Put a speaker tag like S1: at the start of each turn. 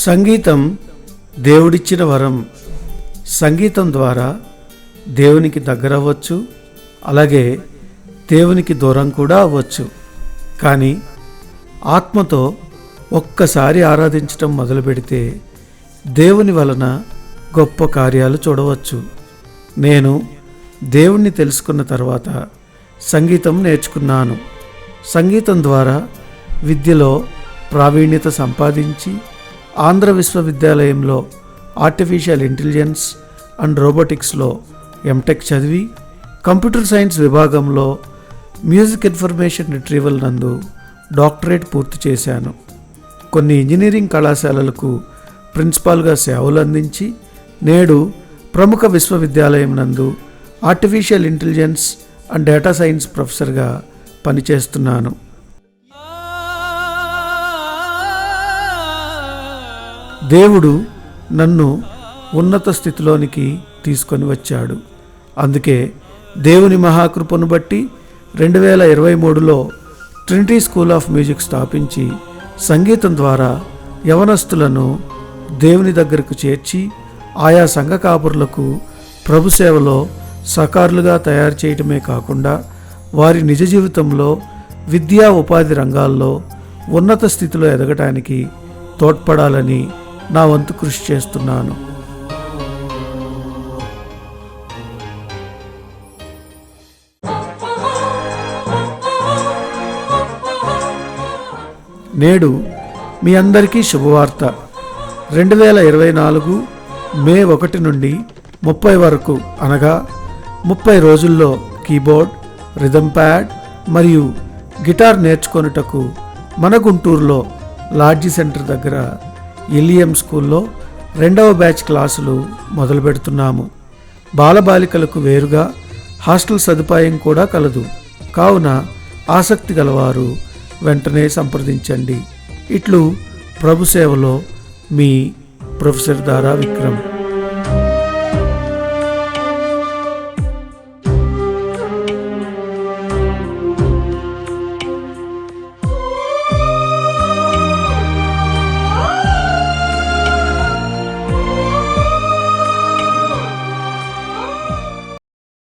S1: సంగీతం దేవుడిచ్చిన వరం. సంగీతం ద్వారా దేవునికి దగ్గర అవ్వచ్చు అలాగే దేవునికి దూరం కూడా అవ్వచ్చు. కానీ ఆత్మతో ఒక్కసారి ఆరాధించటం మొదలు పెడితే దేవుని వలన గొప్ప కార్యాలు చూడవచ్చు. నేను దేవుణ్ణి తెలుసుకున్న తర్వాత సంగీతం నేర్చుకున్నాను. సంగీతం ద్వారా విద్యలో ప్రావీణ్యత సంపాదించి ఆంధ్ర విశ్వవిద్యాలయంలో ఆర్టిఫిషియల్ ఇంటెలిజెన్స్ అండ్ రోబోటిక్స్లో ఎంటెక్ చదివి కంప్యూటర్ సైన్స్ విభాగంలో మ్యూజిక్ ఇన్ఫర్మేషన్ రిట్రీవల్ నందు డాక్టరేట్ పూర్తి చేశాను. కొన్ని ఇంజనీరింగ్ కళాశాలలకు ప్రిన్సిపాల్గా సేవలు అందించి నేడు ప్రముఖ విశ్వవిద్యాలయం నందు artificial intelligence and data science ప్రొఫెసర్గా పనిచేస్తున్నాను. దేవుడు నన్ను ఉన్నత స్థితిలోనికి తీసుకొని వచ్చాడు. అందుకే దేవుని మహాకృపను బట్టి రెండు వేల ఇరవై మూడులో ట్రినిటీ స్కూల్ ఆఫ్ మ్యూజిక్ స్థాపించి సంగీతం ద్వారా యవనస్తులను దేవుని దగ్గరకు చేర్చి ఆయా సంఘ కాపురులకు ప్రభు సేవలో సకారులుగా తయారు చేయటమే కాకుండా వారి నిజ జీవితంలో విద్యా ఉపాధి రంగాల్లో ఉన్నత స్థితిలో ఎదగటానికి తోడ్పడాలని నా వంతు కృషి చేస్తున్నాను. నేడు మీ అందరికీ శుభవార్త. రెండు వేల ఇరవై నాలుగు మే ఒకటి నుండి ముప్పై వరకు అనగా ముప్పై రోజుల్లో కీబోర్డ్ రిథమ్ ప్యాడ్ మరియు గిటార్ నేర్చుకొనుటకు మన గుంటూరులో లాడ్జీ సెంటర్ దగ్గర ఇలియం స్కూల్లో రెండవ బ్యాచ్ క్లాసులు మొదలు పెడుతున్నాము బాలబాలికలకు వేరుగా హాస్టల్ సదుపాయం కూడా కలదు. కావున ఆసక్తి గలవారు వెంటనే సంప్రదించండి. ఇట్లు ప్రభు సేవలో మీ ప్రొఫెసర్ దారా విక్రమ్.